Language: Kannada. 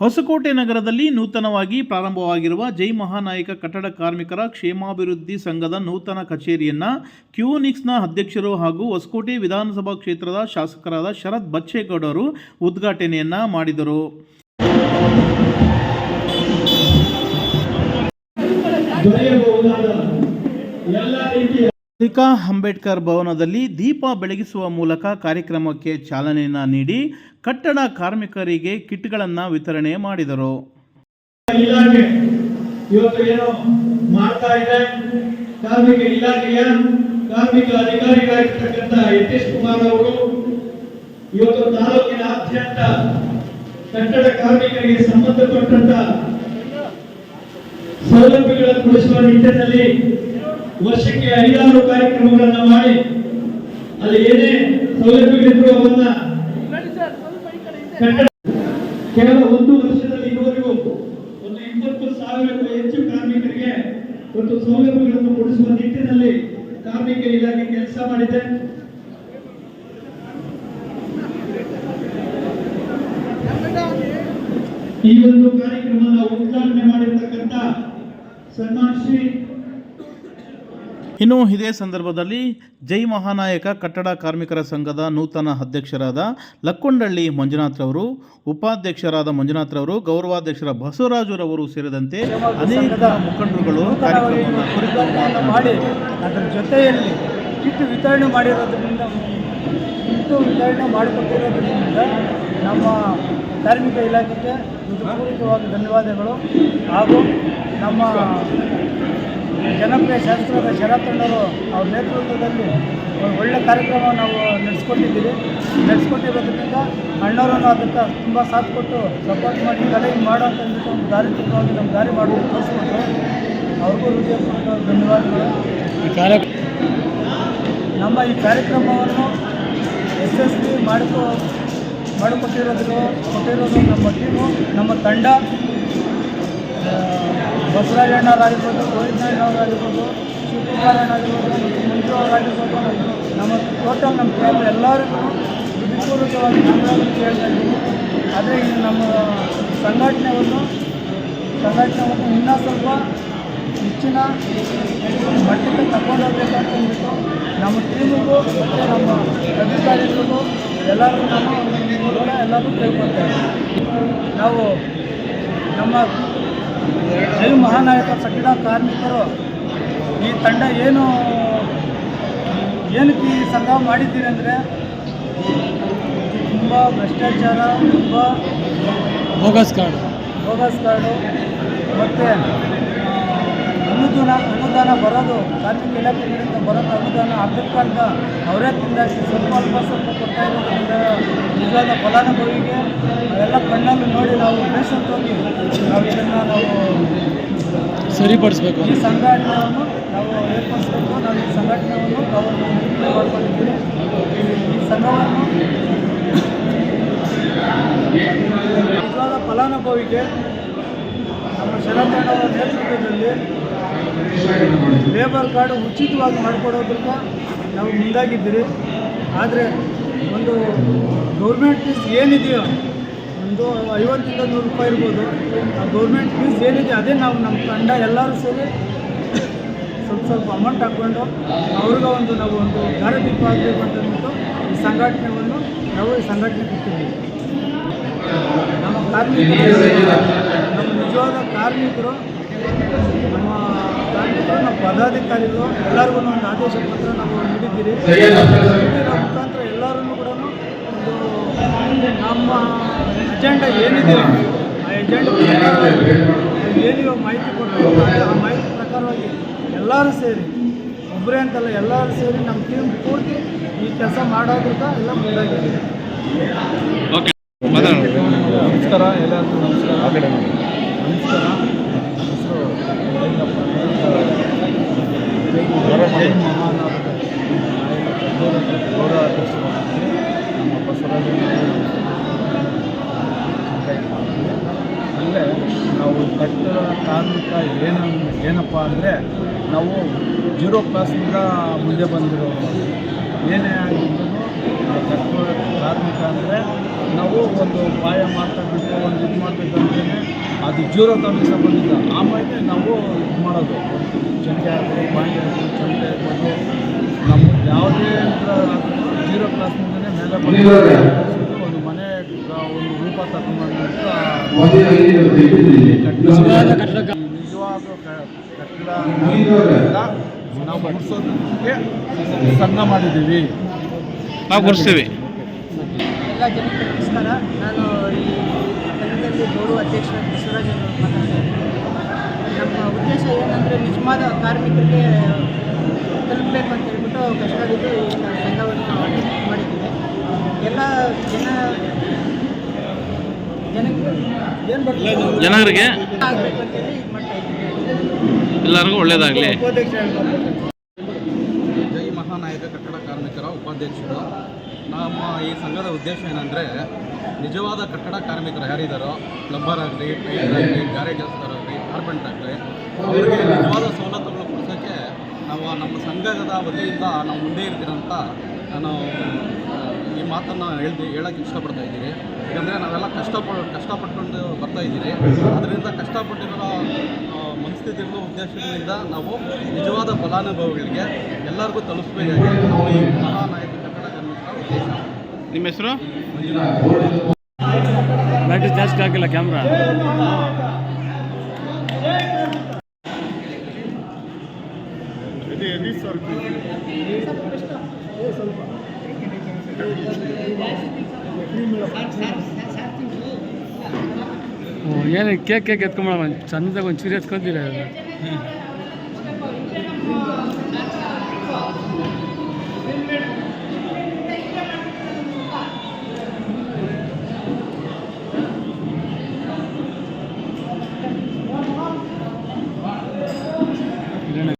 ಹೊಸಕೋಟೆ ನಗರದಲ್ಲಿ ನೂತನವಾಗಿ ಪ್ರಾರಂಭವಾಗಿರುವ ಜೈ ಮಹಾನಾಯಕ ಕಟ್ಟಡ ಕಾರ್ಮಿಕರ ಕ್ಷೇಮಾಭಿವೃದ್ಧಿ ಸಂಘದ ನೂತನ ಕಚೇರಿಯನ್ನ ಕ್ಯೂನಿಕ್ಸ್ನ ಅಧ್ಯಕ್ಷರು ಹಾಗೂ ಹೊಸಕೋಟೆ ವಿಧಾನಸಭಾ ಕ್ಷೇತ್ರದ ಶಾಸಕರಾದ ಶರತ್ ಬಚ್ಚೇಗೌಡರು ಉದ್ಘಾಟನೆಯನ್ನ ಮಾಡಿದರು. ಅಂಬಿಕಾ ಅಂಬೇಡ್ಕರ್ ಭವನದಲ್ಲಿ ದೀಪ ಬೆಳಗಿಸುವ ಮೂಲಕ ಕಾರ್ಯಕ್ರಮಕ್ಕೆ ಚಾಲನೆಯನ್ನ ನೀಡಿ ಕಟ್ಟಡ ಕಾರ್ಮಿಕರಿಗೆ ಕಿಟ್ಗಳನ್ನು ವಿತರಣೆ ಮಾಡಿದರು. ಇಲಾಖೆ ಇವತ್ತು ಮಾಡ್ತಾ ಇದೆ. ಕಾರ್ಮಿಕ ಇಲಾಖೆಯ ಕಾರ್ಮಿಕ ಯತೀಶ್ ಕುಮಾರ್ ಅವರು ಇವತ್ತು ತಾಲೂಕಿನಾದ್ಯಂತ ಕಟ್ಟಡ ಕಾರ್ಮಿಕರಿಗೆ ಸಂಬಂಧಪಟ್ಟಂತ ಸೌಲಭ್ಯಗಳನ್ನು ಕೊಡಿಸುವ ನಿಟ್ಟಿನಲ್ಲಿ ವರ್ಷಕ್ಕೆ ಐದಾರು ಕಾರ್ಯಕ್ರಮಗಳನ್ನು ಮಾಡಿ, ಅಲ್ಲಿ ಏನೇ ಸೌಲಭ್ಯಗಳಿದ್ರು ಅವನ್ನ ಕೇವಲ ಒಂದು ವರ್ಷದಲ್ಲಿ ಇದುವರೆಗೂ ಒಂದು ಇಪ್ಪತ್ತು ಸಾವಿರಕ್ಕೂ ಹೆಚ್ಚು ಕಾರ್ಮಿಕರಿಗೆ ಒಂದು ಸೌಲಭ್ಯಗಳನ್ನು ಕೊಡಿಸುವ ನಿಟ್ಟಿನಲ್ಲಿ ಕಾರ್ಮಿಕ ಇಲಾಖೆ ಕೆಲಸ ಮಾಡಿದೆ. ಈ ಒಂದು ಕಾರ್ಯಕ್ರಮದ ಉದ್ಘಾಟನೆ ಮಾಡಿರ್ತಕ್ಕಂಥ ಸನ್ಮಾನ್ ಶ್ರೀ ಇನ್ನು ಇದೇ ಸಂದರ್ಭದಲ್ಲಿ ಜೈ ಮಹಾನಾಯಕ ಕಟ್ಟಡ ಕಾರ್ಮಿಕರ ಸಂಘದ ನೂತನ ಅಧ್ಯಕ್ಷರಾದ ಲಕ್ಕೊಂಡಳ್ಳಿ ಮಂಜುನಾಥ್ರವರು ಉಪಾಧ್ಯಕ್ಷರಾದ ಮಂಜುನಾಥ್ರವರು ಗೌರವಾಧ್ಯಕ್ಷರ ಬಸವರಾಜುರವರು ಸೇರಿದಂತೆ ಅನೇಕ ಮುಖಂಡರುಗಳು ಕಾರ್ಯಕ್ರಮವನ್ನು ಮಾಡಿ ಅದರ ಜೊತೆಯಲ್ಲಿ ಕಿಟ್ ವಿತರಣೆ ಮಾಡಿರೋದ್ರಿಂದ, ಕಿಟ್ಟು ವಿತರಣೆ ಮಾಡಿಕೊಟ್ಟಿರೋದ್ರಿಂದ ನಮ್ಮ ಕಾರ್ಮಿಕ ಇಲಾಖೆಗೆ ಪೂರ್ವಕವಾದ ಧನ್ಯವಾದಗಳು ಹಾಗೂ ನಮ್ಮ ಜನಪ್ರಿಯ ಶಾಸಕರಾದ ಶರತ್ತಣ್ಣರು ಅವ್ರ ನೇತೃತ್ವದಲ್ಲಿ ಒಂದು ಒಳ್ಳೆ ಕಾರ್ಯಕ್ರಮ ನಾವು ನಡೆಸ್ಕೊಟ್ಟಿದ್ದೀವಿ ನಡೆಸ್ಕೊಟ್ಟಿರೋದ್ರಿಂದ ಅಣ್ಣವರನ್ನು ಅದಕ್ಕೆ ತುಂಬ ಸಾಥ್ ಕೊಟ್ಟು ಸಪೋರ್ಟ್ ಮಾಡಿ ಕಲೆ ಹಿಂಗೆ ಮಾಡೋ ಅಂತ ಅಂದ್ಬಿಟ್ಟು ಒಂದು ದಾರಿ ತಿಳ್ಕೊಂಡು ನಮ್ಮ ದಾರಿ ಮಾಡೋದು ತೋರಿಸ್ಕೊಟ್ರು. ಅವ್ರಿಗೂ ಹೃದಯಪೂರ್ವಕ ಧನ್ಯವಾದಗಳು. ನಮ್ಮ ಈ ಕಾರ್ಯಕ್ರಮವನ್ನು ಯಶಸ್ವಿ ಮಾಡಿಕೊ ಮಾಡಿಕೊಟ್ಟಿರೋದ್ರು ಕೊಟ್ಟಿರೋದು ನಮ್ಮ ಟೀಮು ನಮ್ಮ ತಂಡ. ಬಸವರಾಜಣ್ಣವರಾಗಿರ್ಬೋದು ಗೋವಿಂದಣ್ಣವರಾಗಿರ್ಬೋದು ಶಿವಕುಮಾರಣ್ಣಾಗಿರ್ಬೋದು ಮಂಜು ಅವರಾಗಿರ್ಬೋದು, ನಮ್ಮ ಟೋಟಲ್ ನಮ್ಮ ಟೀಮ್ ಎಲ್ಲರಿಗೂ ಹೃದಯಪೂರ್ವಕವಾಗಿ ಧನ್ಯವಾದ ಕೇಳ್ತಾ ಇದ್ದೀನಿ. ಅದೇ ಇಲ್ಲಿ ನಮ್ಮ ಸಂಘಟನೆಯನ್ನು ಸಂಘಟನೆಯನ್ನು ಇನ್ನೂ ಸ್ವಲ್ಪ ಹೆಚ್ಚಿನ ಮಟ್ಟಕ್ಕೆ ತಗೊಂಡೋಗ್ಬೇಕಂತ ಅಂದ್ಬಿಟ್ಟು ನಮ್ಮ ಟೀಮಿಗೂ ಮತ್ತು ನಮ್ಮ ಅಧಿಕಾರಿಗಳಿಗೂ ಎಲ್ಲರಿಗೂ ನಾನು ಎಲ್ಲರೂ ಎಲ್ಲರಿಗೂ ಕೇಳ್ಕೊಳ್ತೇವೆ ನಾವು ನಮ್ಮ ಜೈ ಮಹಾನಾಯಕ ಸಂಘದ ಕಾರ್ಮಿಕರು ಈ ತಂಡ ಏನು ಏನಕ್ಕೆ ಈ ಸಂಘ ಮಾಡಿದ್ದೀರಿ ಅಂದರೆ ತುಂಬ ಭ್ರಷ್ಟಾಚಾರ ತುಂಬ ಬೋಗಸ್ ಕಾರ್ಡು. ಬೋಗಸ್ ಕಾರ್ಡು ಮತ್ತು ಅನುದಾನ ಅನುದಾನ ಬರೋದು ಕಾರ್ಮಿಕ ಇಲಾಖೆಗಳಿಂದ ಬರೋದು ಅನುದಾನ ಅರ್ಧಕ್ಕರ್ಧ ಅವರೇ ತಿಂದಾಕಿ ಸ್ವಲ್ಪ ಅಲ್ಪ ಸ್ವಲ್ಪ ಕೊಡ್ತಾ ಇರೋದ್ರಿಂದ ನಿಜವಾದ ಫಲಾನುಭವಿಗೆ ಅವೆಲ್ಲ ಕಣ್ಣಲ್ಲಿ ನೋಡಿ ನಾವು ಬೇಸತ್ತು ಹೋಗಿ ನಾವು ಇದನ್ನು ನಾವು ಸರಿಪಡಿಸ್ಬೇಕು. ಈ ಸಂಘಟನೆಯನ್ನು ನಾವು ಏರ್ಪಡಿಸ್ಬೇಕು. ನಾವು ಈ ಸಂಘಟನೆಯನ್ನು ನಾವು ಮಾಡ್ಕೊಂಡಿದ್ದೀವಿ ಈ ಸಂಘವನ್ನು ನಿಜವಾದ ಫಲಾನುಭವಿಗೆ ನಮ್ಮ ಶರಣ ನೇತೃತ್ವದಲ್ಲಿ ಲೇಬರ್ ಕಾರ್ಡ್ ಉಚಿತವಾಗಿ ಮಾಡಿಕೊಡೋದ್ರಿಂದ ನಾವು ಮುಂದಾಗಿದ್ದೀರಿ. ಆದರೆ ಒಂದು ಗೌರ್ಮೆಂಟ್ ಫೀಸ್ ಏನಿದೆಯೋ, ಒಂದು ಐವತ್ತಿಂದ ನೂರು ರೂಪಾಯಿ ಇರ್ಬೋದು, ಆ ಗೌರ್ಮೆಂಟ್ ಫೀಸ್ ಏನಿದೆ ಅದೇ ನಾವು ನಮ್ಮ ತಂಡ ಎಲ್ಲರೂ ಸೇರಿ ಸ್ವಲ್ಪ ಸ್ವಲ್ಪ ಅಮೌಂಟ್ ಹಾಕ್ಕೊಂಡು ಅವ್ರಿಗೆ ಒಂದು ನಾವು ಒಂದು ದಾರಿದೀಪ ಆಗಬೇಕು ಅಂತಂದ್ಬಿಟ್ಟು ಈ ಸಂಘಟನೆಯನ್ನು ನಾವು ಈ ಸಂಘಟನೆ ಕೊಟ್ಟಿದ್ದೀವಿ ನಮ್ಮ ಕಾರ್ಮಿಕರು, ನಮ್ಮ ನಿಜವಾದ ಕಾರ್ಮಿಕರು, ನಮ್ಮ ನಮ್ಮ ಪದಾಧಿಕಾರಿಗಳು ಎಲ್ಲರಿಗೂ ಒಂದು ಆದೇಶ ಪತ್ರ ನಾವು ನೀಡಿದ್ದೀರಿ. ಇದರ ಮುಖಾಂತರ ಎಲ್ಲರನ್ನು ಕೂಡ ಒಂದು ನಮ್ಮ ಅಜೆಂಡಾ ಏನಿದೆ? ಆ ಎಜೆಂಡಾ ಏನಿರೋ ಏನಿವೆ ಮಾಹಿತಿ ಕೊಟ್ಟರು ಆ ಮಾಹಿತಿ ಪ್ರಕಾರವಾಗಿ ಎಲ್ಲರೂ ಸೇರಿ ಒಬ್ಬರೇ ಅಂತಲ್ಲ ಎಲ್ಲರೂ ಸೇರಿ ನಮ್ಮ ಟೀಮ್ ಪೂರ್ತಿ ಈ ಕೆಲಸ ಮಾಡೋದ್ರಿಂದ ಎಲ್ಲ ಮುಂದಾಗಿದೆ. ನಮಸ್ಕಾರ ಎಲ್ಲರಿಗೂ ನಮಸ್ಕಾರ. ನಮಸ್ಕಾರ. ಅಂದರೆ ನಾವು ಕಟ್ಟಡ ಕಾರ್ಮಿಕ ಏನು ಏನಪ್ಪ ಅಂದರೆ ನಾವು ಜೀರೋ ಕ್ಲಾಸ್ನಿಂದ ಮುಂದೆ ಬಂದಿರೋ ಏನೇ ಆಗಿದ್ರು ಕಟ್ಟಡ ಕಾರ್ಮಿಕ ಅಂದರೆ ನಾವು ಒಂದು ಪಾಯ ಮಾಡ್ತಕ್ಕಂಥ ಒಂದು ಇದು ಮಾಡಬೇಕಂತ ಅದು ಜೀರೋ ತಾಲೂಕು ಸಂಬಂಧಿತ ಆಮೇಲೆ ನಾವು ಇದು ಮಾಡೋದು. ಚಂಡೆ ಆಗ್ಬೋದು ಬಾಂಡೆ ಆಗ್ಬೋದು ಚಂಡೆ ಆಗ್ಬೋದು. ನಮ್ಮ ಯಾವುದೇ ಜೀರೋ ಕ್ಲಾಸ್ನಿಂದಲೇ ಮೇಲೆ ಬಂದು ಒಂದು ಮನೆ ಒಂದು ರೂಪ ತಗೊಂಡು ನಿಜವಾದ ಕಟ್ಟಡ ನಾವು ಮುಗಿಸೋದಕ್ಕೆ ಸಂಘ ಮಾಡಿದ್ದೀವಿ. ನಾವು ಕೊಡಿಸ್ತೀವಿ. ಎಲ್ಲ ಜನಕ್ಕೆ ನಮಸ್ಕಾರ ನಾನು ಈ ಸಂಘದಲ್ಲಿ ಗೌರವ ಅಧ್ಯಕ್ಷ ಬಸವರಾಜ್ ನಮ್ಮ ಉದ್ದೇಶ ಏನಂದರೆ ನಿಜವಾದ ಕಾರ್ಮಿಕರಿಗೆ ತಲುಪಬೇಕು ಅಂತ ಹೇಳ್ಬಿಟ್ಟು ಕಷ್ಟವಿದ್ದು ಈ ಸಂಘವನ್ನು ಮಾಡಿದ್ದೀವಿ. ಎಲ್ಲ ಜನ ಜನಕ್ಕೆ ಜನರಿಗೆ ಆಗಬೇಕು ಅಂತೇಳಿ ಇದು ಮಾಡ್ತಾ ಇದ್ದೀವಿ. ಎಲ್ಲರಿಗೂ ಒಳ್ಳೇದಾಗಲಿ. ಮಹಾನಾಯಕ ಕಟ್ಟಡ ಕಾರ್ಮಿಕರ ಉಪಾಧ್ಯಕ್ಷರು. ನಮ್ಮ ಈ ಸಂಘದ ಉದ್ದೇಶ ಏನಂದರೆ, ನಿಜವಾದ ಕಟ್ಟಡ ಕಾರ್ಮಿಕರು ಯಾರಿದ್ದಾರೋ ಪ್ಲಂಬರ್ ಆಗಲಿ ಟೈಲರ್ ಆಗಲಿ ಗಾರೆ ಕೆಲಸದಾರಾಗಲಿ ಕಾರ್ಪೆಂಟರ್ ಆಗಲಿ, ಅವರಿಗೆ ನಿಜವಾದ ಸವಲತ್ತುಗಳು ಕೊಡಿಸೋಕ್ಕೆ ನಾವು ನಮ್ಮ ಸಂಘದ ವತಿಯಿಂದ ನಾವು ಮುಂದೆ ಇರ್ತೀರಂತ ನಾನು ಈ ಮಾತನ್ನು ಹೇಳ್ದು ಹೇಳೋಕ್ಕೆ ಇಷ್ಟಪಡ್ತಾ ಇದ್ದೀವಿ ಯಾಕಂದರೆ ನಾವೆಲ್ಲ ಕಷ್ಟಪಟ್ಟು ಕಷ್ಟಪಟ್ಕೊಂಡು ಬರ್ತಾ ಇದ್ದೀರಿ. ಅದರಿಂದ ಕಷ್ಟಪಟ್ಟಿರೋ ಆ, ಮನಸ್ಥಿತಿಗಳು ಉದ್ದೇಶಗಳಿಂದ ನಾವು ನಿಜವಾದ ಫಲಾನುಭವಿಗಳಿಗೆ ಎಲ್ಲರಿಗೂ ತಲುಪಿಸಬೇಕಾಗಿ ನಾವು ಈ ಮಹಾನಾಯಕ ಉದ್ದೇಶ. ನಿಮ್ಮ ಹೆಸರು? ಬ್ಯಾಟ್ರಿ ಜಾಸ್ತಿ ಆಗಿಲ್ಲ ಕ್ಯಾಮ್ರಾ ಏನು ಕೇಕ್ ಕೇಕ್ ಎತ್ಕೊಂಬಳ ಚಂದಾಗ ಒಂದು ಚೀರಿ ಎತ್ಕೊಂತೀರ